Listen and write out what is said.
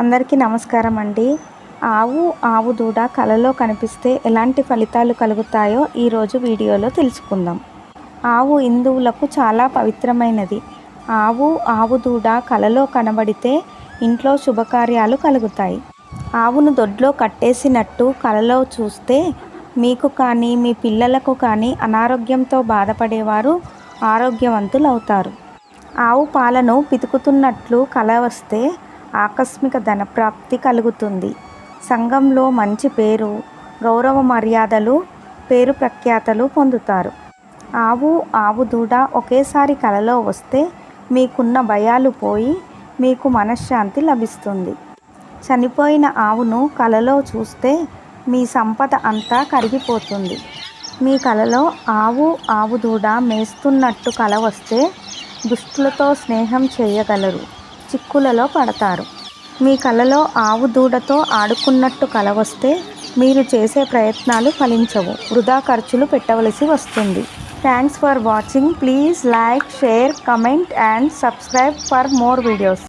అందరికీ నమస్కారం అండి. ఆవు ఆవు దూడ కలలో కనిపిస్తే ఎలాంటి ఫలితాలు కలుగుతాయో ఈరోజు వీడియోలో తెలుసుకుందాం. ఆవు హిందువులకు చాలా పవిత్రమైనది. ఆవు ఆవు దూడ కలలో కనబడితే ఇంట్లో శుభకార్యాలు కలుగుతాయి. ఆవును దొడ్లో కట్టేసినట్టు కలలో చూస్తే మీకు కానీ మీ పిల్లలకు కానీ అనారోగ్యంతో బాధపడేవారు ఆరోగ్యవంతులు అవుతారు ఆవు పాలను పితుకుతున్నట్లు కల వస్తే ఆకస్మిక ధనప్రాప్తి కలుగుతుంది. సంఘంలో మంచి పేరు గౌరవ మర్యాదలు పేరు ప్రఖ్యాతలు పొందుతారు. ఆవు ఆవు దూడ ఒకేసారి కలలో వస్తే మీకున్న భయాలు పోయి మీకు మనశ్శాంతి లభిస్తుంది. చనిపోయిన ఆవును కలలో చూస్తే మీ సంపద అంతా కరిగిపోతుంది. మీ కలలో ఆవు ఆవు దూడ మేస్తున్నట్టు కల వస్తే దుష్టులతో స్నేహం చేయగలరు. చిక్కులలో పడతారు. మీ కలలో ఆవు దూడతో ఆడుకున్నట్టు కల వస్తే మీరు చేసే ప్రయత్నాలు ఫలించవు. వృధా ఖర్చులు పెట్టవలసి వస్తుంది. Thanks for watching please like share comment and subscribe for more videos